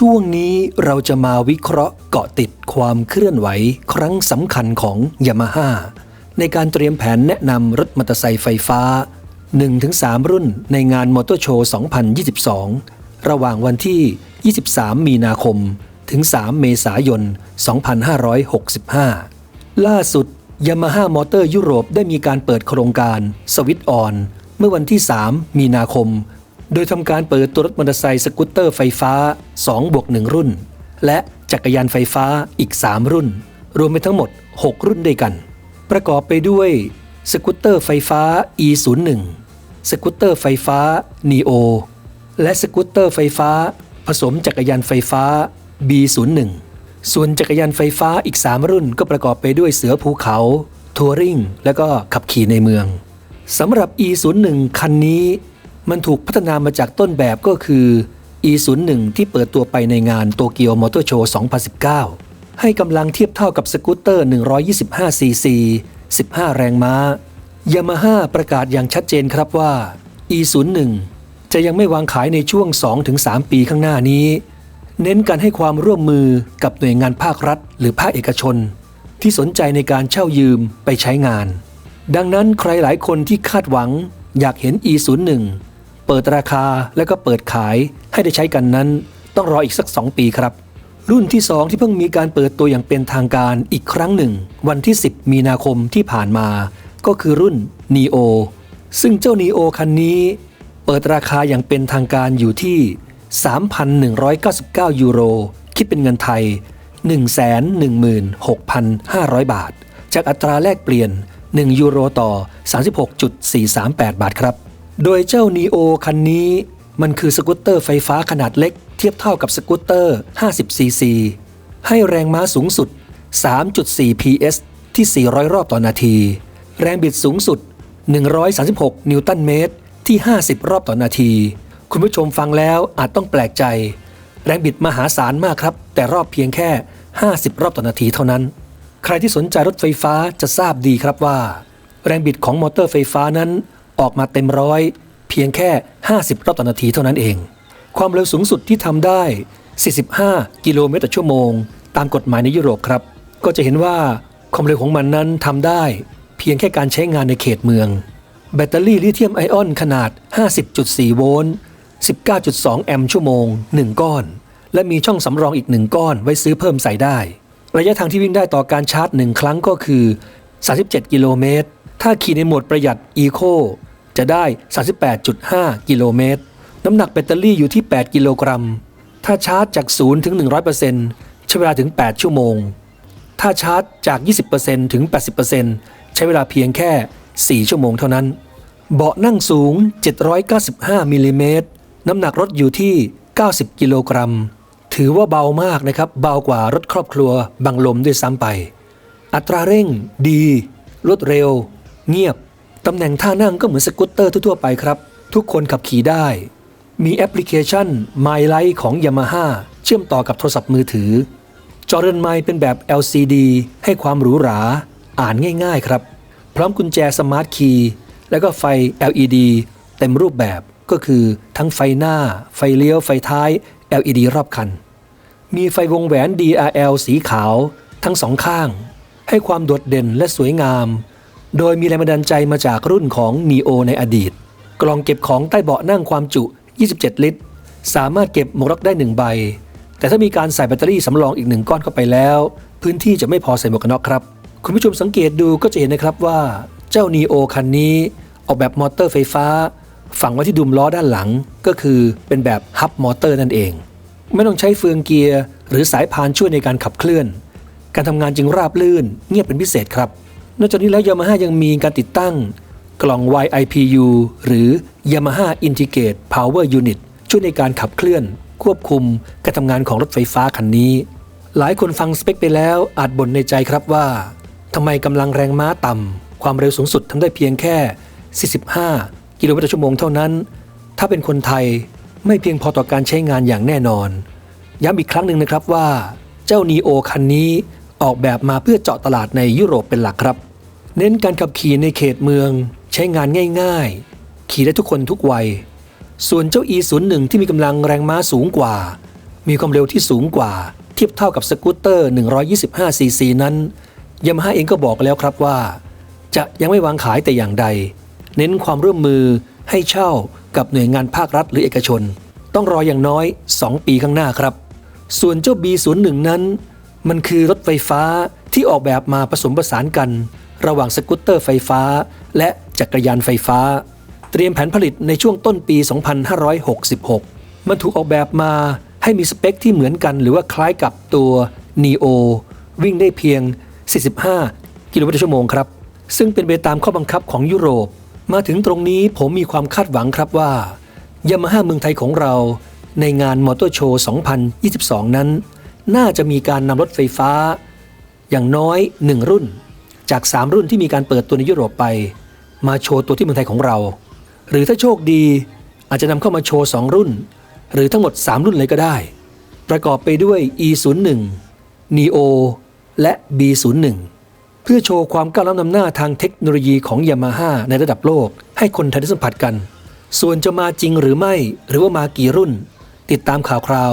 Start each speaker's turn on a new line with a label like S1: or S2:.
S1: ช่วงนี้เราจะมาวิเคราะห์เกาะติดความเคลื่อนไหวครั้งสำคัญของยามาฮ่าในการเตรียมแผนแนะนำรถมอเตอร์ไซค์ไฟฟ้า 1-3 รุ่นในงานมอเตอร์โชว์ 2022 ระหว่างวันที่ 23 มีนาคม ถึง 3 เมษายน 2565 ล่าสุดยามาฮ่ามอเตอร์ยุโรปได้มีการเปิดโครงการสวิตออนเมื่อวันที่ 3 มีนาคม โดยทำการเปิดตัวรถมอเตอร์ไซค์สกูตเตอร์ไฟฟ้า2บวก1รุ่น และจักรยานไฟฟ้าอีก 3 รุ่น รวมเป็นทั้งหมด 6 รุ่นด้วยกัน ประกอบไปด้วยสกูตเตอร์ไฟฟ้า e01 สกูตเตอร์ไฟฟ้า neo และสกูตเตอร์ไฟฟ้า ผสมจักรยานไฟฟ้า b01 ส่วนจักรยานไฟฟ้าอีก 3 รุ่นก็ประกอบไปด้วยเสือภูเขาทัวริงและก็ขับขี่ในเมืองสำหรับ e01 คันนี้ มันถูกพัฒนามาจากต้นแบบก็คือ e01 ที่เปิดตัวไปในงานโตเกียวมอเตอร์โชว์ 2019 ให้กำลังเทียบเท่ากับสกูตเตอร์ 125 ซีซี 15 แรงม้ายามาฮ่าประกาศอย่างชัดเจนครับว่า e01 จะยังไม่วางขายในช่วง 2-3 ปีข้างหน้านี้ เน้นการให้ความร่วมมือกับหน่วยงานภาครัฐ หรือภาคเอกชน ที่สนใจในการเช่ายืมไปใช้งาน ดังนั้นใครหลายคนที่คาดหวังอยากเห็น e01 เปิดราคาและก็เปิดขายให้ได้ใช้กันนั้น ต้องรออีกสัก 2 ปีครับ รุ่นที่ 2 ที่เพิ่งมีการเปิดตัวอย่างเป็นทางการอีกครั้งหนึ่ง วันที่ 10 มีนาคมที่ผ่านมา ก็คือรุ่น neo ซึ่งเจ้า neo คันนี้ เปิดราคาอย่างเป็นทางการอยู่ที่ 3,199 ยูโร คิดเป็นเงินไทย 116,500 บาท จากอัตราแลกเปลี่ยน 1 ยูโรต่อ 36.438 บาทครับ โดยเจ้า neo คันนี้ มันคือสกูตเตอร์ไฟฟ้าขนาดเล็ก เทียบเท่ากับสกูตเตอร์ 50 ซีซี ให้แรงม้าสูงสุด 3.4 PS ที่ 400 รอบต่อนาที แรงบิดสูงสุด 136 นิวตันเมตร ที่ 50 รอบต่อนาที คุณผู้ชมฟังแล้วอาจต้องแปลกใจ แรงบิดมหาศาลมากครับ แต่รอบเพียงแค่ 50 รอบต่อนาทีเท่านั้น ใครที่สนใจรถไฟฟ้าจะทราบดีครับว่า แรงบิดของมอเตอร์ไฟฟ้านั้น ออกมาเต็มร้อยเพียงแค่ 50 รอบต่อนาทีเท่านั้นเอง ความเร็วสูงสุดที่ทำได้ 45 กิโลเมตรต่อชั่วโมง ตามกฎหมายในยุโรปครับ ก็จะเห็นว่าความเร็วของมันนั้นทำได้ เพียงแค่การใช้งานในเขตเมือง แบตเตอรี่ลิเธียมไอออนขนาด 50.4 โวลต์ 19.2 แอมป์ชั่วโมง 1 ก้อน และมีช่องสำรองอีก 1 ก้อนไว้ซื้อเพิ่มใส่ได้ ระยะทางที่วิ่งได้ต่อการชาร์จ 1 ครั้งก็คือ 37 กิโลเมตร ถ้าขี่ในโหมดประหยัด Eco จะได้ 38.5 กิโลเมตร น้ำหนักแบตเตอรี่อยู่ที่ 8 กิโลกรัม ถ้าชาร์จจาก 0 ถึง 100%ใช้เวลาถึง 8 ชั่วโมง ถ้าชาร์จจาก 20%ถึง 80%ใช้เวลาเพียงแค่ 4 ชั่วโมงเท่านั้น เบาะนั่งสูง 795 มิลลิเมตร น้ำหนักรถอยู่ที่ 90 กิโลกรัม ถือว่าเบามากนะครับ เบากว่ารถครอบครัวบังลมด้วยซ้ำไป อัตราเร่งดี รวดเร็ว เงียบ ตำแหน่งท่านั่งก็เหมือนสกูตเตอร์ทั่วๆไปครับ ทุกคนขับขี่ได้ มีแอปพลิเคชัน My Life ของ Yamaha เชื่อมต่อกับโทรศัพท์มือถือ จอเรนไมเป็นแบบ LCD ให้ความหรูหรา อ่านง่ายๆครับ พร้อมกุญแจสมาร์ทคีย์และก็ไฟ LED เต็มรูปแบบก็คือทั้งไฟหน้า ไฟเลี้ยว ไฟท้าย LED รอบคัน มีไฟวงแหวน DRL สีขาว ทั้งสองข้าง ให้ความโดดเด่นและสวยงาม โดยมีแรงบันดาลใจมาจากรุ่นของ Neo ในอดีต กล่องเก็บของใต้เบาะนั่งความจุ 27 ลิตร สามารถเก็บหมวกน็อกได้ 1 ใบ แต่ถ้ามีการใส่แบตเตอรี่สำรองอีกหนึ่งก้อนเข้าไปแล้ว พื้นที่จะไม่พอใส่หมวกกันน็อกครับ คุณผู้ชมสังเกตดูก็จะเห็นนะครับว่าเจ้า Neo คันนี้ ออกแบบมอเตอร์ไฟฟ้า ฝังไว้ที่ดุมล้อด้านหลัง ก็คือเป็นแบบฮับมอเตอร์นั่นเอง ไม่ต้องใช้เฟืองเกียร์หรือสายพานช่วยในการขับเคลื่อน การทำงานจึงราบลื่นเงียบเป็นพิเศษครับ นอกจากนี้แล้วยามาฮ่ายังมีการติดตั้ง กล่อง YIPU หรือ Yamaha Integrate Power Unit ช่วยในการขับเคลื่อน ควบคุมการทำงานของรถไฟฟ้าคันนี้ หลายคนฟังสเปคไปแล้วอาจบ่นในใจครับว่าทำไมกำลังแรงม้าต่ำความเร็วสูงสุดทำได้เพียงแค่ 45 กิโลเมตรต่อชั่วโมงเท่านั้น ถ้าเป็นคนไทยไม่เพียงพอต่อการใช้งานอย่างแน่นอน ย้ำอีกครั้งหนึ่งนะครับว่า เจ้า Neo คันนี้ ออกแบบมาเพื่อเจาะตลาดในยุโรปเป็นหลักครับ เน้นการขับขี่ในเขตเมือง ใช้งานง่าย ๆ ขี่ได้ทุกคนทุกวัย ส่วนเจ้า E01 ที่มีกำลังแรงม้าสูงกว่า มีความเร็วที่สูงกว่า เทียบเท่ากับสกูตเตอร์ 125 ซีซีนั้นยามาฮ่าเองก็บอกแล้วครับว่า จะยังไม่วางขายแต่อย่างใด เน้นความร่วมมือให้เช่ากับหน่วยงานภาครัฐหรือเอกชน ต้องรออย่างน้อย 2 ปีข้างหน้าครับ ส่วนเจ้า B01 นั้น มันคือรถไฟฟ้าที่ออกแบบมาผสมผสานกัน ระหว่างสกูตเตอร์ไฟฟ้า และจักรยานไฟฟ้า เตรียมแผนผลิตในช่วงต้นปี 2566 มันถูกออกแบบมาให้มีสเปคที่เหมือนกันหรือว่าคล้ายกับตัว Neo วิ่งได้เพียง 45 กิโลเมตรต่อชั่วโมงครับ ซึ่งเป็นไปตามข้อบังคับของยุโรป มาถึงตรงนี้ผมมีความคาดหวังครับว่ายามาฮ่าเมืองไทยของเรา ในงานมอเตอร์โชว์ 2022 นั้น น่าจะมีการนำรถไฟฟ้า อย่างน้อย 1 รุ่น จาก 3 รุ่นที่มีการเปิดตัวในยุโรปไป มาโชว์ตัวที่เมืองไทยของเรา หรือถ้าโชคดีอาจจะนำเข้ามาโชว์ 2 รุ่น หรือทั้งหมด 3 รุ่นเลยก็ได้ ประกอบไปด้วย E01 Neo และ B01 เพื่อโชว์ความก้าวล้ำนำหน้าทางเทคโนโลยีของยามาฮ่าในระดับโลก ให้คนไทยได้สัมผัสกัน ส่วนจะมาจริงหรือไม่ หรือว่ามากี่รุ่น ติดตามข่าวคราว